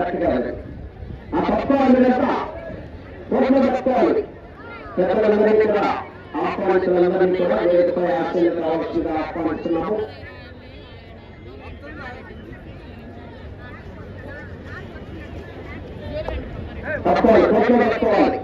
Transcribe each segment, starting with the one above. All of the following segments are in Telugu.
కరెక్ట్ కాదు ఆ తత్వాన్ని మీద కోట్ల తత్వాలు పెద్దలందరినీ కూడా ఆహ్వానితులందరినీ కూడా వేదికపై ఆశ్చర్యం రావాల్సిందిగా ఆహ్వానిస్తున్నాము. తత్వాలు కోట్ల తత్వాలు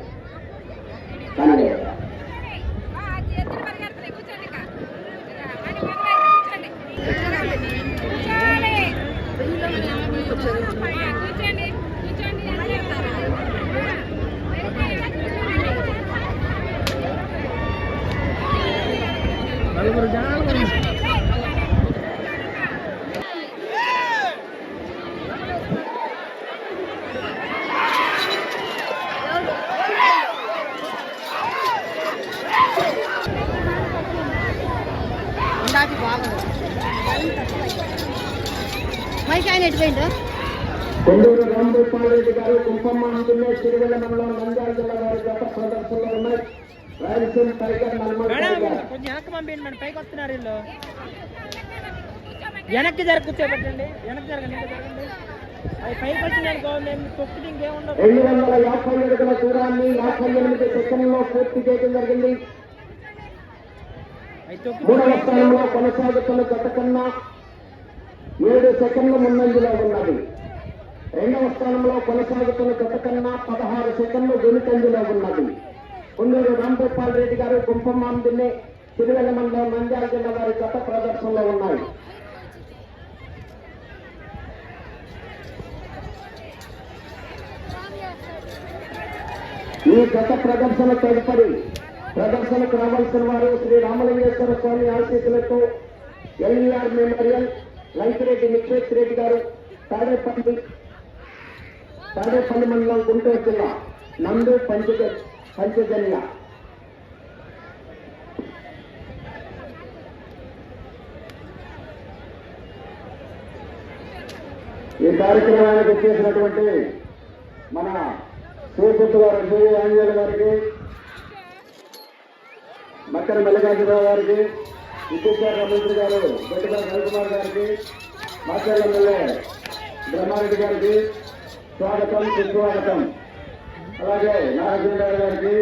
ఇందాక బాగుంది. మైక్ ఆయన ఎటుపోయిండు కొండూరు రామగోపాల్ రెడ్డి గారు కుంభమ్మ అందులో తిరువెల్ల మండలం నంద్యాల జిల్లా వారి గత ప్రదర్శనలో ఉన్నాయి. రాయలసీమ టైగర్ నల్మల్ మేడం టైగర్ కొంచెం వెనక్కి పంపించండి మేడం పైకి వస్తున్నారు వీళ్ళు. వెనక్కి జర కూర్చోబెట్టండి వెనక్కి జరగండి అది పైకి వచ్చింది అనుకో మేము తొక్కితే ఇంకేముండదు రెండు వందల యాభై అడుగుల దూరాన్ని యాభై ఎనిమిది సెకండ్లో పూర్తి చేయడం జరిగింది. అది తొక్కి మూడవ స్థానంలో కొనసాగుతున్న గత కన్నా ఏడు సెకండ్ల ముందంజలో ఉన్నది. రెండవ స్థానంలో కొనసాగుతున్న గత కన్నా పదహారు సెకండ్లు వెనుకంజలో ఉన్నది. కొండూరు రాంగోపాల్ రెడ్డి గారు దిన్నే తిరువెల్ల మండలం నంద్యాల జిల్లా వారి గత ప్రదర్శనలో ఉన్నాయి. ఈ గత ప్రదర్శన తదుపరి ప్రదర్శనకు రావాల్సిన వారు శ్రీ రామలింగేశ్వర స్వామి ఆశీస్సులతో ఎల్ఈఆర్ మెమోరియల్ లైకిరెడ్డి నిక్షేత్ రెడ్డి గారు తాడేపల్లి తాడేపల్లి మండలం గుంటూరు జిల్లా నందు పంచజ పంచజన్య. ఈ కార్యక్రమానికి వచ్చేసినటువంటి మన సూర్యపుత్తు గారు శ్రీ ఆంజనేయులు గారికి మక్కర మల్లికార్జునరావు గారికి విద్యుత్ మంత్రి గారు గట్టిగారి రవికుమార్ గారికి మాచర్ల ఎమ్మెల్యే బ్రహ్మారెడ్డి గారికి స్వాగతం సుస్వాగతం. అలాగే నాగార్జునరావు గారికి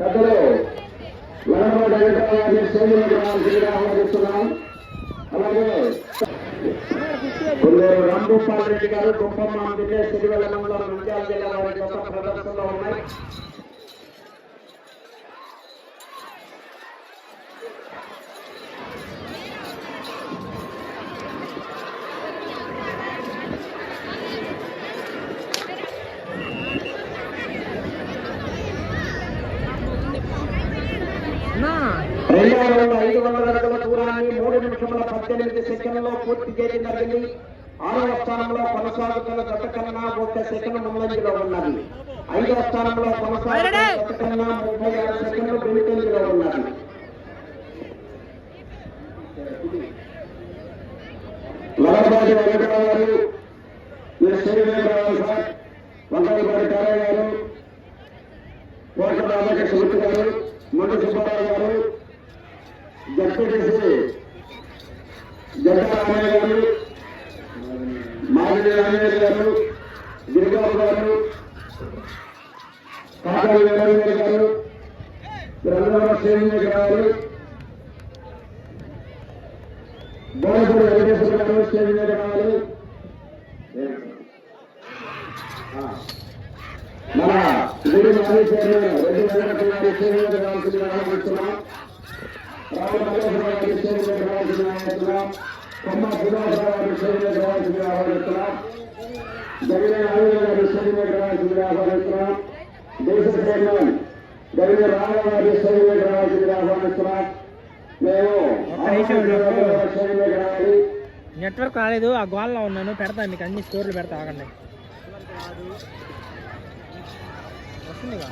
పెద్దలు వనమూడ వెంకటరావు గారిని సోములకు గ్రామానికి ఆహ్వానిస్తున్నాం. అలాగే కొందరు రాంభూపాల్ రెడ్డి గారు గుంపమ్మ జిల్లా సిరివెల్ల మండలం నంద్యాల జిల్లా వారి యొక్క ప్రదర్శనలో ఉన్నాయి అన్నా, రెండవ రౌండ్ ఐదు వందల అడుగుల దూరాన్ని మూడు నిమిషముల పద్దెనిమిది సెకండ్లో పూర్తి చేయడం జరిగింది. ఆరవ స్థానంలో కొనసాగుతున్న గత కన్నా ఒక సెకండ్ ముందంజలో ఉన్నది. ఐదవ స్థానంలో కొనసాగుతున్న గత కన్నా ముప్పై ఆరు సెకండ్లు వెనుకంజలో ఉన్నది. లగడబాటి వెంకటరావు గారు మీరు స్టేడియం సార్ వంకాయపాటి కారయ్య గారు కోట రామకృష్ణ గారు మొండ సుబ్బారావు గారు జడ్పీటీసీ జడ్డ రామయ్య గారు మాదిరి రామయ్య గారు గిరిబాబు గారు కాకాలి వీరయ్య గారు వీరందరూ శ్రేణి గారు బోనపూడి వెంకటేశ్వర గారు స్టేజ్ మీద రావాలి ఆ. మన గుడి మాజీ చైర్మన్ రెడ్డి కొమ్మ ఆహ్వానిస్తున్నాం దేశ చైర్మన్ ఆహ్వానిస్తున్నాం మేము నెట్వర్క్ రాలేదు ఆ గోల్లో ఉన్నాను పెడతాను మీకు అన్ని స్టోర్లు పెడతా ఆగండి. వస్తుందిగా?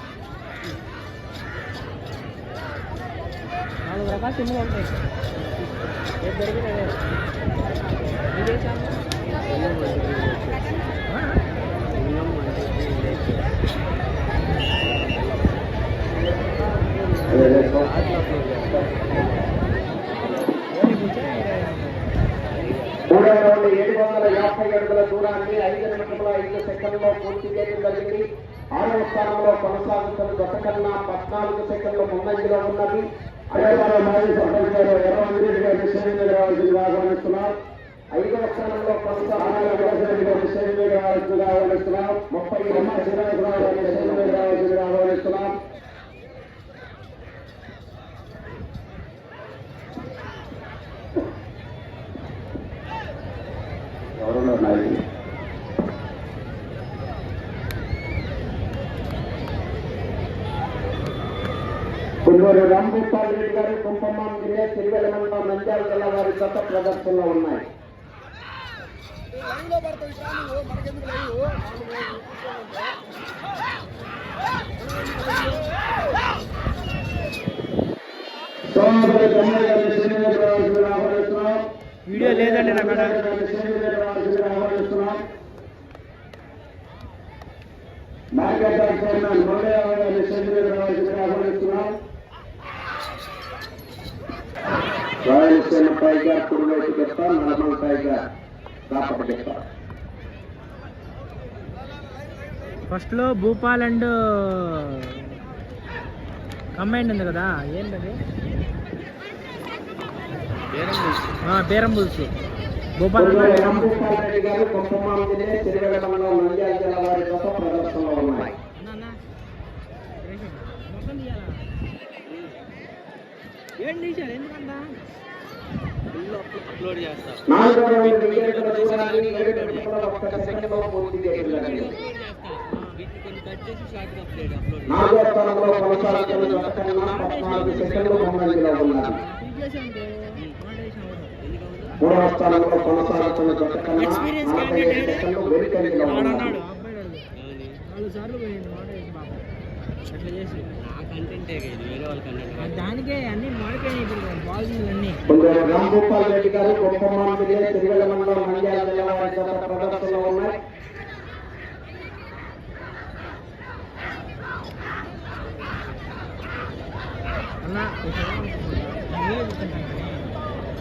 నాలుగు రకాల సిమ్లు ఉంటాయి. ఏది దొరికితే ఇదే మూడవ రౌండ్ ఏడు వందల యాభై యాభై అడుగుల దూరాన్ని ఐదు నిమిషముల ఐదు సెకండ్లో పూర్తి చేయడం జరిగింది. ఆరవ స్థానంలో కొనసాగుతున్న గత కన్నా పద్నాలుగు సెకండ్ల ముందంజలో ఉన్నది. ఐదవ స్థానంలో కొనసాగుతున్న ఆహ్వానిస్తున్నాం. ముప్పై ఆహ్వానిస్తున్నాం. ఎవరున్నారు నాయకులు? కొల్లూరు రాంభూపాల్ రెడ్డి గారు కుంపమ్మ జిల్లా తిరువెల మండలం నంద్యాల జిల్లా వారి గత ప్రదర్శనలో ఉన్నాయి. వీడియో లేదండి నా కాడ మార్కెట్ చైర్మన్ మురళీరావు గారిని స్టేజ్ మీద రావాల్సిందిగా ఆహ్వానిస్తున్నాం రాయలసీమ టైగర్ కుడివైపు చెప్తాం నర్మల్ టైగర్ రాపటి చెప్తాం ఫస్ట్లో భూపాల్ అండ్ కంబైండ్ ఉంది కదా ఏంటది? బేరం పులుసు భూపాల్ గారు మండలం నంద్యాల జిల్లా వారి గత ప్రదర్శనలో ఉన్నాయి. ఏడు నిమిషముల ఒక్క సెకండ్లో పూర్తి చేయడం జరిగింది నాలుగో స్థానంలో కొనసాగుతున్న గత కన్నా పద్నాలుగు సెకండ్లు ముందంజలో ఉన్నారు మూడవ స్థానంలో కొనసాగుతున్న గత కన్నా నలభై ఐదు సెకండ్లు వెనుకంజలో ఉన్నారు నాలుగు సార్లు పోయింది మాట వేసి బాబు అట్లా చేసి. ఆ దానికే అన్ని మాడిపోయినాయి ఇప్పుడు బాల్స్ అన్ని. రెడ్డి గారు మండలం జిల్లా వారి గత ప్రదర్శనలో ఉన్నాయి. అన్న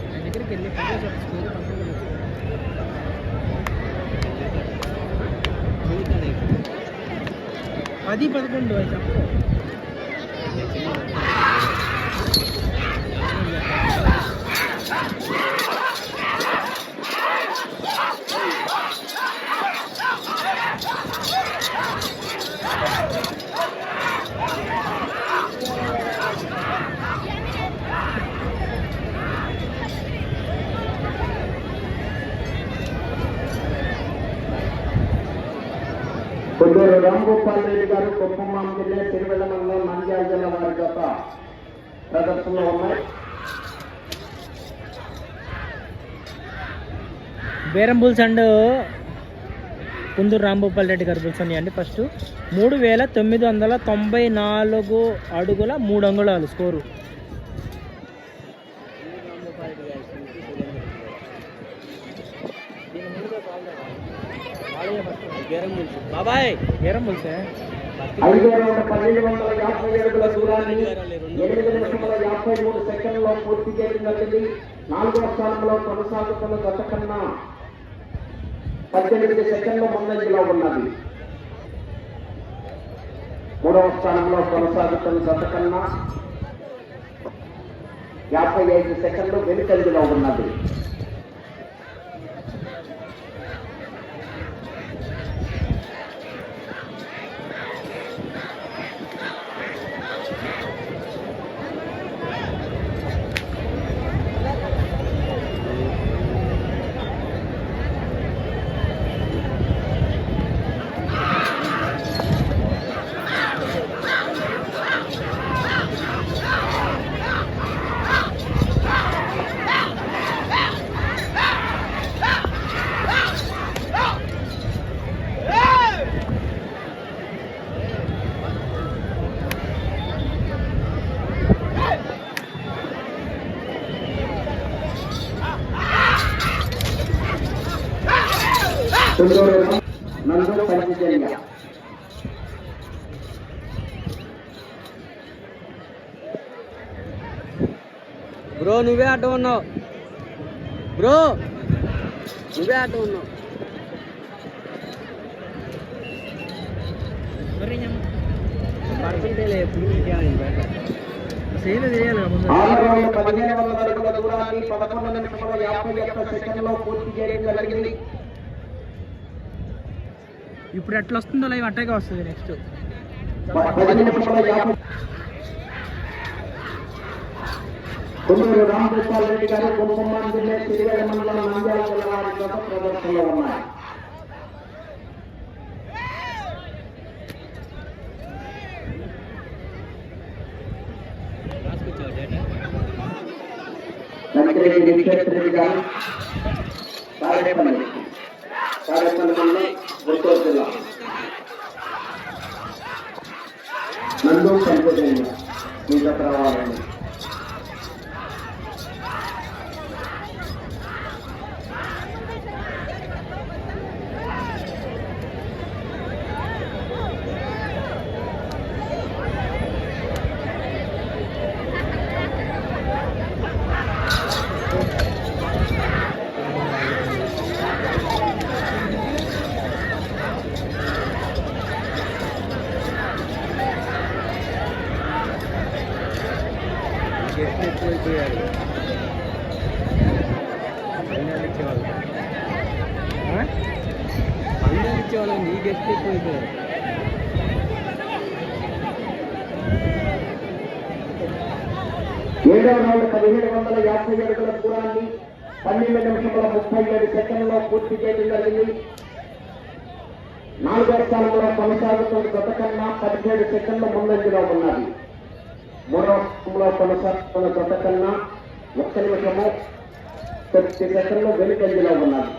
ఆయన దగ్గరికి వెళ్ళి స్కూల్ పది పదకొండు అది చెప్పు రెడ్డి గారు గొప్పమాన్ జిల్లా తిరువెళ్ళ మండలం నంద్యాల జిల్లా వారి గత ప్రదర్శనలో ఉన్నాయి. Beeram bulls and Kunduru Rambhupal Reddy garu bulls అండి ఫస్ట్. మూడు వేల తొమ్మిది వందల తొంభై నాలుగు అడుగుల మూడు అంగుళాలు స్కోరు. బాబాయ్! ఐదో పన్నెండు వందల యాభై అడుగుల దూరాన్ని ఎనిమిది నిమిషముల యాభై మూడు సెకండ్లో పూర్తి చేయడం జరిగింది. నాలుగవ స్థానంలో కొనసాగుతున్న గత కన్నా పద్దెనిమిది సెకండ్ల ముందంజలో ఉన్నది. మూడవ స్థానంలో కొనసాగుతున్న గత కన్నా యాభై ఐదు సెకండ్లు వెనుకంజలో ఉన్నది. ఆటో ఉన్నావు బ్రో నువ్వే ఆటో ఉన్నావు ఇప్పుడు ఎట్లా వస్తుందో లైవ్ అట్టగా వస్తుంది నెక్స్ట్ కొందరు రామగోపాల్ రెడ్డి గారు కుంభమాన్ జిల్లా తిరిగే మండలం నంద్యాల జిల్లా వారి జత ప్రదర్శనలో ఉన్నాయి. నందిరెడ్డి గారు మండలం గుంటూరు జిల్లా. నందు సంకోచంగా మీ జత రావాలని ఇచ్చేవాళ్ళు నీ గెస్ట్ ఎక్కువైపోయారు ఏడవ రౌండ్ పదిహేడు వందల యాభై అడుగుల దూరాన్ని పన్నెండు నిమిషముల ముప్పై ఏడు సెకండ్లో పూర్తి చేయడం జరిగింది. నాలుగో స్థానంలో కొనసాగుతున్న గత కన్నా పదిహేడు సెకండ్ల ముందంజలో ఉన్నది. మూడవ స్థానంలో కొనసాగుతున్న గత కన్నా ఒక్క నిమిషము తొమ్మిది సెకండ్లు వెనుకంజలో ఉన్నది.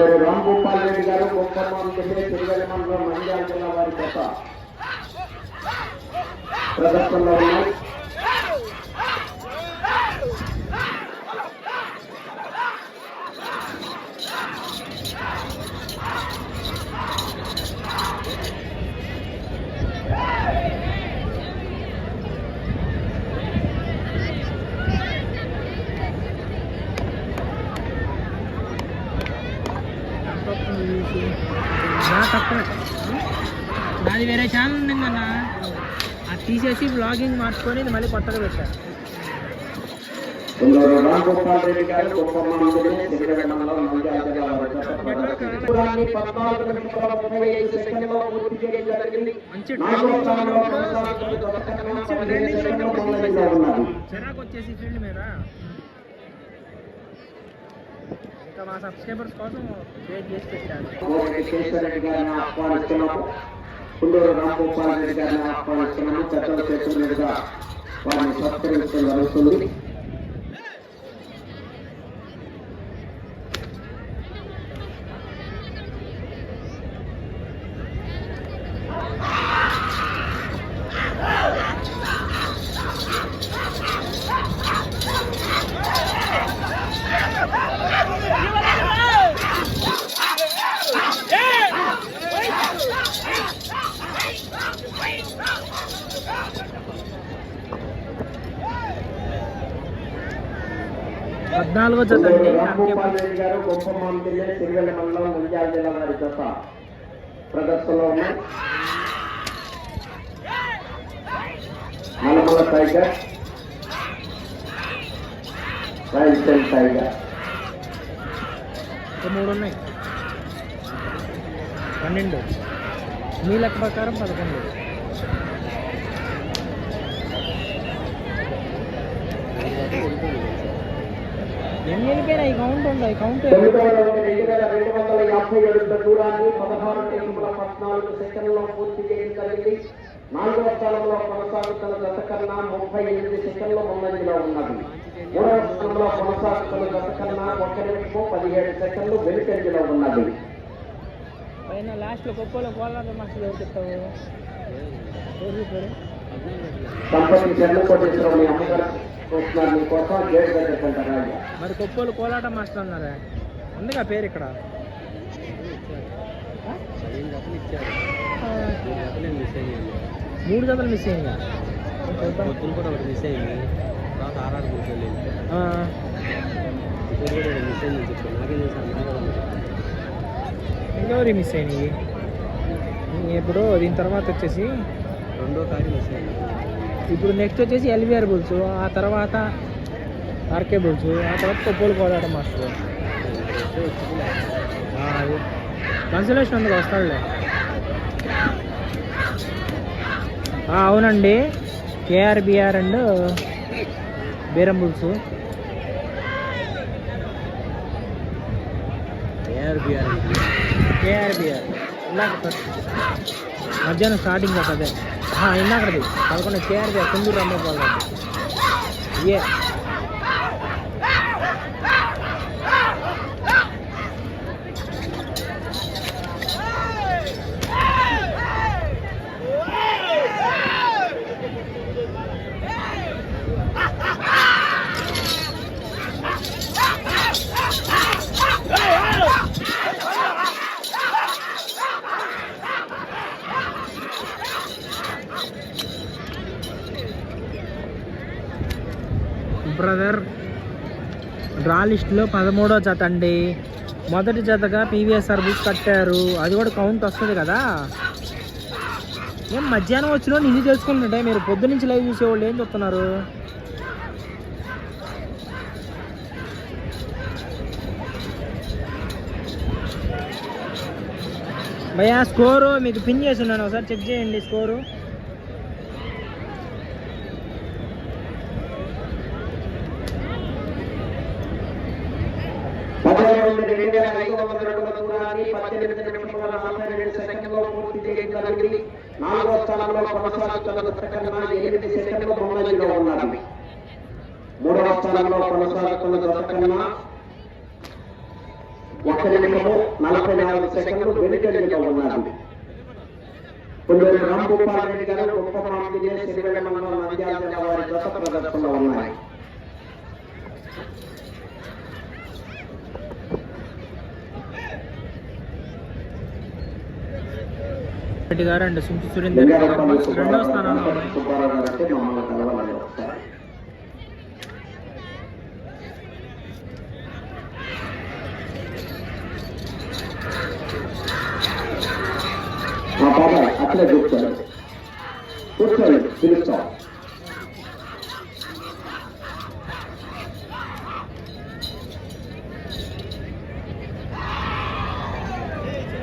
గారు రాంగోపాల్ రెడ్డి గారు గొప్పమ్మ జిల్లా తిరుగల మండలం నంద్యాల జిల్లా వారి కొత్త ప్రదర్శనలో ఉన్నారు. నాది వేరే ఛానల్ ఉండిందన్న అది తీసేసి బ్లాగింగ్ మార్చుకొని మళ్ళీ కొత్తగా ఉన్నది చిరాకు వచ్చేసి ఫీల్డ్ మీద ఇంకా మా సబ్స్క్రైబర్స్ కోసం వెయిట్ చేసి పెట్టాను కోటి శేషరెడ్డి కుండూరు రాంగోపాల్ రెడ్డి గారిని ఆహ్వానిస్తున్నాము చట్టం చేతుల వారిని సత్కరించడం జరుగుతుంది. వారి జత. ప్రదర్శనలో ఉన్నాయి టైగర్ రాయలసీమ టైగర్. మూడు ఉన్నాయి. పన్నెండు. మీ లెక్క ప్రకారం పదకొండు. ఎన్ని కౌంట్ ఉండవు కౌంట్ రెండు వేల రెండు వందల యాభై దూరాన్ని పదహారు నిమిషముల పద్నాలుగు సెకండ్లో పూర్తి చేయడం జరిగింది నాలుగవ స్థానంలో కొనసాగుతున్న గత కన్నా ముప్పై ఎనిమిది సెకండ్ల ముందంజలో ఉన్నది మూడవ స్థానంలో కొనసాగుతున్న గత కన్నా ఒక నిమిషం పదిహేడు సెకండ్లు వెనుకంజలో ఉన్నది పైన లాస్ట్లో గొప్పలో కోలాట మాస్టర్ ఎవరు చెప్తావు చెప్పారు సంపత్తి చెన్నకోటేశ్వరం మీ అమ్మగారు చూస్తున్నారు. మీకోసం గేట్ దగ్గర కొంటారా మరి కొప్పోలు కోలాట మాస్టర్ అన్నారా ఉంది ఆ పేరు ఇక్కడ? మూడు జతలు మిస్ అయిందా? పొద్దున కూడా ఒకటి మిస్ అయింది. తర్వాత ఆర్ఆర్ కూడా ఒకటి మిస్ అయింది చెప్పి నాకేం ఇంకెవరి మిస్ అయినాయి? ఇప్పుడు దీని తర్వాత వచ్చేసి రెండో కారి మిస్ అయింది ఇప్పుడు నెక్స్ట్ వచ్చేసి ఎల్విఆర్ బుల్స్ ఆ తర్వాత ఆర్కే బుల్స్ ఆ తర్వాత కొప్పోలు కోలాట మాస్టర్. కన్సలేషన్ అందుకు వస్తాడులే. అవునండి. KRBR and Beeram bulls KRBR ఇందాక ఫస్ట్ మధ్యాహ్నం స్టార్టింగ్ కదా అదే ఆ, ఇందాకది పదకొండు కేఆర్బిఆర్ బ్రదర్ డ్రా లిస్ట్లో పదమూడో జత అండి. మొదటి జతగా పీవీఎస్ఆర్ బుక్ కట్టారు. అది కూడా కౌంట్ వస్తుంది కదా? ఏం మధ్యాహ్నం వచ్చిన ఇది తెలుసుకుంటుంటే మీరు పొద్దు నుంచి లైవ్ చూసేవాళ్ళు ఏం చెప్తున్నారు? భయ్యా స్కోరు మీకు పిన్ చేసి ఉన్నాను. ఒకసారి చెక్ చేయండి స్కోరు పదిహేను నుండి రెండు వేల ఐదు వందల అడుగుల దూరాన్ని పద్దెనిమిది నిమిషముల నలభై రెండు సెకండ్లో పూర్తి చేయడం నాలుగో స్థానంలో కొనసాగుతున్న జత ఎనిమిది సెకండ్ల ముందంజలో ఉన్నది మూడవ స్థానంలో కొనసాగుతున్న జత ఒక నిమిషము నలభై నాలుగు సెకండ్లు వెనుకంజలో ఉన్నది కొందరు రాంభూపాల్ రెడ్డి గారు గొప్ప మామిడి సిరివెల్ల మండలం నంద్యాల వారి జత ప్రదర్శనలో ఉన్నాయి రెడ్డి గారు అండ్ సుంచి సురేందర్ గారు రెండవ స్థానంలో ఉన్నాయి సుబ్బారావు గారు అంటే మమ్మల్ని కలవాలని ఒకసారి మా బాబాయ్ అట్లే కూర్చోండి కూర్చోండి పిలుస్తాం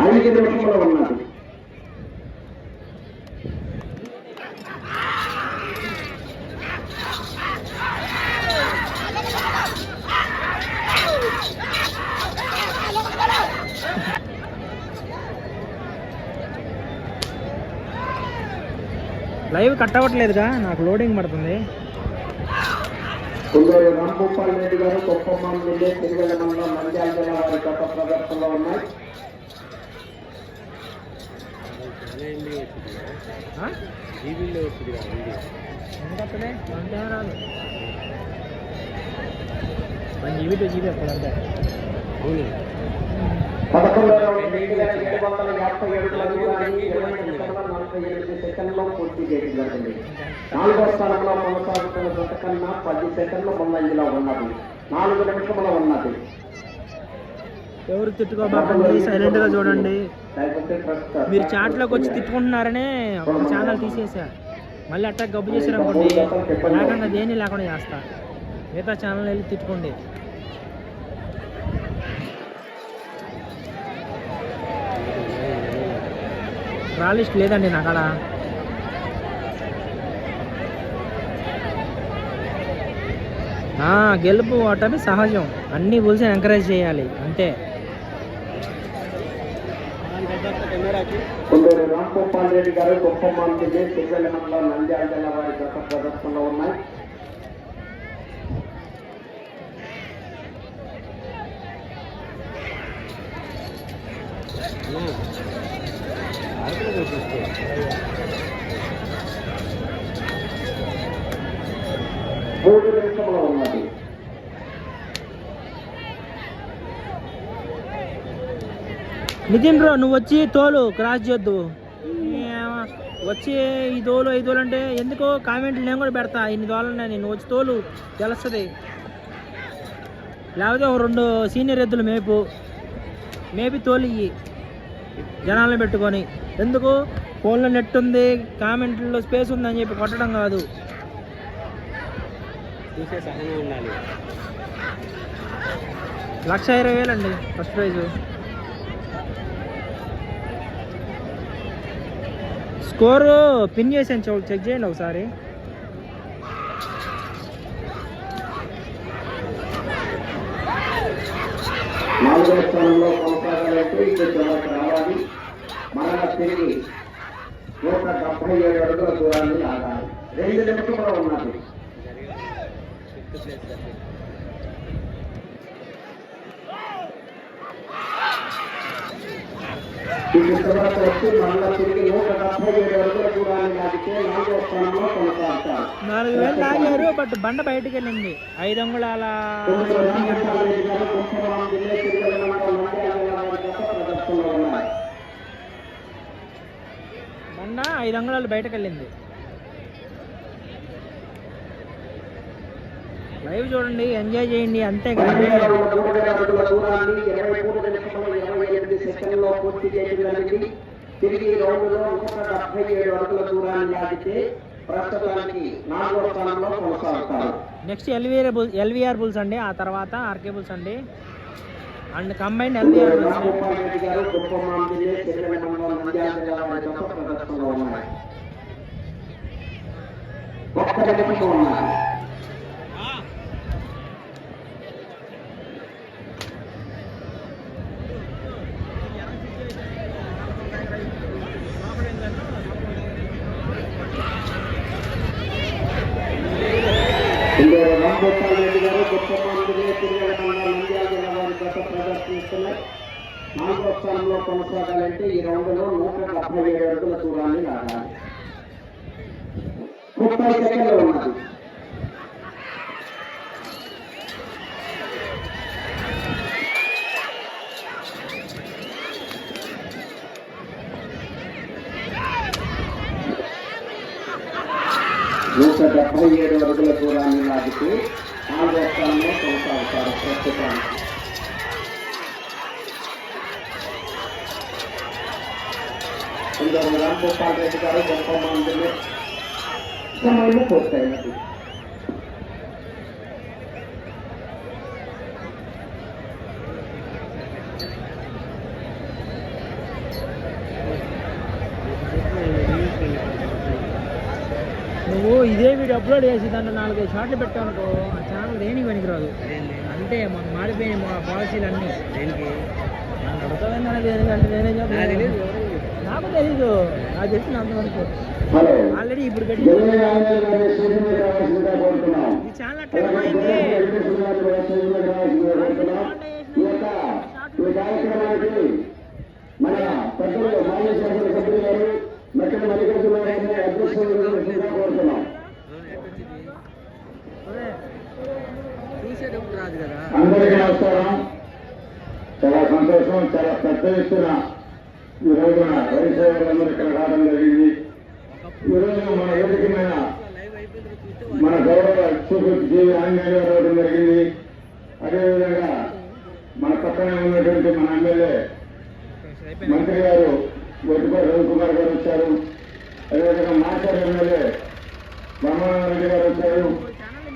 ఐదు నిమిషంలో ఉన్నది లైవ్ కట్ అవ్వట్లేదుగా నాకు లోడింగ్ పడుతుంది. కొందరు రాంభూపాల్ రెడ్డి గారు గొప్పమ్మ నుండి తిరువెల్ల మండలం నంద్యాల జిల్లా వారి గత ప్రదర్శనలో ఉన్నాయి. చాలా ఎండి వచ్చింది ఆ? వందల యాభై సెకండ్లో పూర్తి చేయడం జరిగింది. నాలుగో స్థానంలో కొనసాగుతున్న జత కన్నా పది సెకండ్లు ముందంజలో ఉన్నది. నాలుగు నిమిషంలో ఉన్నది. ఎవరు తిట్టుకోబాకండి సైలెంట్గా చూడండి. మీరు చాట్ మీరు చాట్లోకి వచ్చి తిట్టుకుంటున్నారనే ఒక ఛానల్ తీసేసా మళ్ళీ అట్టా గబ్బు చేశారు అనుకోండి లేకుండా దేని లేకుండా చేస్తా. మిగతా ఛానల్ వెళ్ళి తిట్టుకోండి. రాలిస్ట్ లేదండి నా కాడ. గెలుపు ఓటమి సహజం. అన్ని బుల్స్ ఎంకరేజ్ చేయాలి అంతే. కెమెరాకి కొందరు రాంగోపాల్ రెడ్డి గారు గొప్పమ్మ జిల్లా సిరివెల్ల మండలం నంద్యాల జిల్లా వారి గత ప్రదర్శనలో ఉన్నాయి. అరకులో మూడు నిమిషంలో ఉన్నది. నితిన్ బ్రో నువ్వు వచ్చి తోలు క్రాస్ చేయొద్దు. వచ్చి ఈ తోలు ఈ తోలు అంటే ఎందుకో కామెంట్లు నేను కూడా పెడతా. ఇన్ని తోలు ఉన్నాయి నేను వచ్చి తోలు తెలుస్తుంది. లేకపోతే ఒక రెండు సీనియర్ ఎద్దులు మేపు మేపి తోలు ఇయ్యి. జనాలను పెట్టుకొని. ఎందుకు? ఫోన్లో నెట్ ఉంది కామెంట్లో స్పేస్ ఉందని చెప్పి కొట్టడం కాదు. చూసే సహనం ఉండాలి. లక్ష ఇరవై వేలు అండి ఫస్ట్ ప్రైజ్. స్కోరు పిన్ చేసాను చూ చెక్ చేయండి ఒకసారి. నాలుగో స్థానంలో కొనసాగాలంటే ఇక్కడ మరలా తిరిగి నూట డెబ్బై ఏడు అడుగుల దూరాన్ని ఆగాలి రెండు నిమిషంలో ఉన్నది. ఇది చివరకు వచ్చి మరలా తిరిగి నూట డెబ్బై ఏడు అడుగుల దూరాన్ని లాగితే నాలుగో స్థానంలో కొనసాగుతారు. నాలుగు వేలు లాగారు బట్ బండ బయటికి వెళ్ళింది ఐదు అంగుళాల తొమ్మిది రామకృష్ణారెడ్డి గారు కుంభవరం జిల్లా తిరుమల మండలం నంద్యాల జిల్లా వారి గత ప్రదర్శనలో ఉన్నాయి బండ ఐదు అంగుళాలు బయటకు వెళ్ళింది లైవ్ చూడండి ఎంజాయ్ చేయండి అంతే ఉన్న తిరిగి రౌండ్లో నూట డెబ్బై ఏడు అడుగుల దూరాన్ని లాగితే ప్రస్తుతానికి నాలుగో స్థానంలో కొనసాగుతారు నెక్స్ట్ ఎల్వీఆర్ ఎల్వీఆర్ బుల్స్ అండి ఆ తర్వాత ఆర్కే బుల్స్ అండి. అండ్ కంబైన్ ఎల్వీఆర్ ఒక్క నిమిషం రెడ్డి గారు గొప్పమాం జిల్లా సిరివెల్ల మండలం నంద్యాల జిల్లా వారి గత ప్రదర్శనలో ఉన్నాయి ఒక్క నిమిషం ఉన్నాయి ఇందులో రామగోపాల్ రెడ్డి గారు గొప్పమాం జిల్లా సిరివెల్ల మండలం నంద్యాల జిల్లా వారి గత ప్రదర్శనిస్తున్నాయి నాలుగో స్థానంలో కొనసాగాలంటే ఈ రౌండ్లో నూట డెబ్బై ఏడు అడుగుల దూరాన్ని లాగాలి. ముప్పై సెకండ్లు ఉన్నది. నూట డెబ్బై ఏడు అడుగుల దూరాన్ని లాగితే నాలుగో స్థానంలో కొనసాగుతారు ప్రస్తుతానికి. ఇందులో రాంగోపాల్ రెడ్డి గారు గొప్ప మందులు సమయంలో పూర్తయినది నువ్వు ఇదే వీడియో అప్లోడ్ చేసి దాంట్లో నాలుగైదు షార్ట్లు పెట్టావు అనుకో ఆ ఛానల్ దేనికి పనికిరాదు? అంతే మాకు మారిపోయినాయి మా పాలసీలు అన్నీ దేనికి? అనేది ఎందుకంటే నేనే నాకు చెప్పలేదు. నాకు తెలీదు. నాకు తెలిసిన అంతవరకు. ఆల్రెడీ ఇప్పుడు ఈ ఛానల్ అట్లా పోయింది. మన పెద్దలు మాజీ శాసన సభ్యులు గారు మెక్కల మల్లికార్జున గారిని అధ్యక్షులుగా కోరుతున్నాం ఒరే, చూసేటప్పుడు రాదు కదా. అందరికీ నమస్కారం. చాలా సంతోషం చాలా పెద్ద ఎత్తున ఈ రోజున వైశ్వరులందరూ ఇక్కడ రావడం జరిగింది. ఈ రోజున మన వేదిక మీద మన గౌరవ చూపు జీవి ఆంజనేయ రావడం జరిగింది అదేవిధంగా మన పక్కనే ఉన్నటువంటి మన ఎమ్మెల్యే అయిపోయింది మంత్రి గారు వడ్డుపల్లి రవికుమార్ గారు వచ్చారు అదేవిధంగా మాచారి ఎమ్మెల్యే బ్రహ్మానంద రెడ్డి గారు వచ్చారు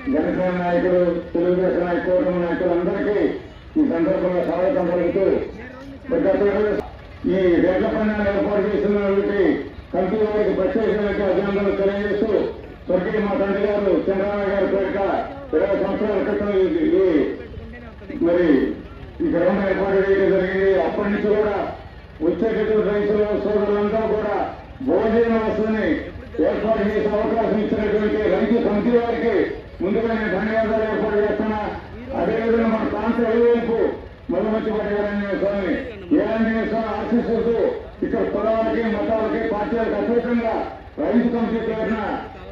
జనసేన నాయకులు తెలుగుదేశం నాయకులు కూటమి నాయకులు అందరికీ ఈ సందర్భంగా స్వాగతం పలుకుతూ మరి గత రోజు ఈ రెడ్ల పైన ఏర్పాటు చేసినటువంటి కమిటీ వారికి ప్రత్యేకంగా అభినందనలు తెలియజేస్తూ స్వర్గీయ మా తండ్రి గారు చంద్రబాబు గారి పేరిట ఇరవై సంవత్సరాల క్రితం ఈ- ఈ మరి ఈ గ్రౌండ్ ఏర్పాటు చేయడం జరిగింది అప్పటి నుంచి కూడా వచ్చేటటువంటి రైతులు సోదరులంతా కూడా భోజన వసతిని ఏర్పాటు చేసే అవకాశం ఇచ్చినటువంటి రైతు సమితి వారికి ముందుగా నేను ధన్యవాదాలు ఏర్పాటు చేస్తున్నా అదేవిధంగా మన ప్రాంత వైపు మొదమచ్చి పట్టేవారంజనేయ స్వామి ఏ ఆంజనేయ స్వామి ఆశిస్తూ ఇక్కడ కులాలకి మతాలకి పార్టీలకు అతీతంగా రైతు కమిటీ పేరున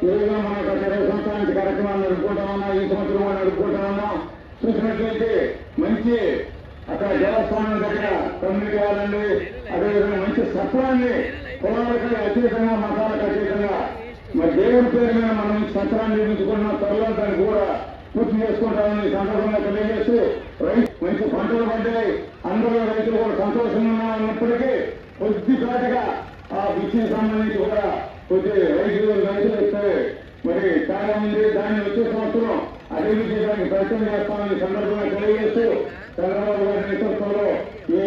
ఈ మన యొక్క ఇరవై సంవత్సరాల నుంచి కార్యక్రమాలు నడుపుకుంటా ఉన్నాం ఈ సంవత్సరం కూడా నడుపుకుంటా ఉన్నాం. చూసినట్లయితే మంచి అక్కడ దేవస్థానం దగ్గర కమ్యూనిటీ వాళ్ళండి అదేవిధంగా మంచి సత్రాన్ని కులాలకు అతీతంగా మతాలకు అతీతంగా మరి దేవుడి పేరు మీద మనం సత్రాన్ని నిర్మించుకున్న త్వరలో దాన్ని కూడా పూర్తి చేసుకుంటామని సందర్భంగా తెలియజేస్తూ రైతు మంచి పంటలు పడ్డాయి అందరూ రైతులు కూడా సంతోషంగా ఉన్నప్పటికీ కొద్దిపాటిగా ఆ విషయం సంబంధించి కూడా కొద్ది రైతులు రైతులు వస్తే మరి చాలా మంది దాన్ని వచ్చే సంవత్సరం అభివృద్ధి చేయడానికి ప్రయత్నం చేస్తామని సందర్భంగా తెలియజేస్తూ చంద్రబాబు గారి నేతృత్వంలో ఈ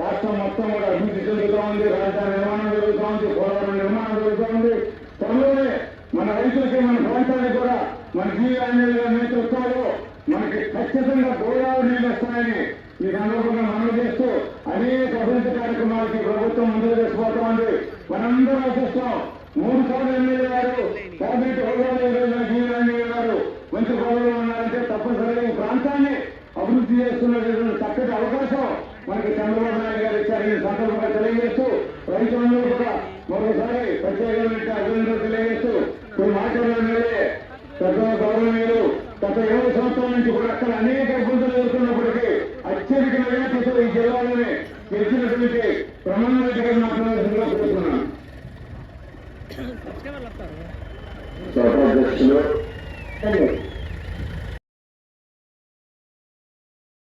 రాష్ట్రం మొత్తం కూడా అభివృద్ధి జరుగుతూ ఉంది రాజధాని నిర్మాణం జరుగుతూ ఉంది పోలవరం నిర్మాణం జరుగుతూ ఉంది. త్వరలోనే మన రైతులకి మన ప్రాంతానికి కూడా మన జీవాంజలి నేతృత్వంలో మనకి ఖచ్చితంగా గోదావరి నీళ్ళు వస్తాయని మీకు సందర్భంగా మనం చేస్తూ అనేక అభివృద్ధి కార్యక్రమాలకి ప్రభుత్వం ముందుకు తీసుకుపోతామండి మనందరం ఆశిస్తాం. మూడు సార్లు ఎమ్మెల్యే గారు కేబినెట్ హోదాలో జీవాంజలి గారు మంచి హోదాలో ఉన్నారంటే తప్పనిసరిగా ఈ ప్రాంతాన్ని అభివృద్ధి చేస్తున్నటువంటి చక్కటి అవకాశం మనకి చంద్రబాబు నాయుడు గారు ఇచ్చారని సందర్భంగా తెలియజేస్తూ రైతులందరూ కూడా మరోసారి ప్రత్యేకమైన అభివృద్ధి తెలియజేస్తూ కొన్ని మాట్లాడాలి పెద్ద గౌరవనీయులు గత ఇరవై సంవత్సరాల నుంచి కూడా అక్కడ అనేక ఇబ్బందులు ఎదుర్కొన్నప్పటికీ అత్యధిక మెజార్టీతో ఈ జిల్లాలోనే గెలిచినటువంటి ప్రమాణ రెడ్డి గారు మాట్లాడాల్సిందిగా కోరుతున్నాను సభాధ్యక్షులు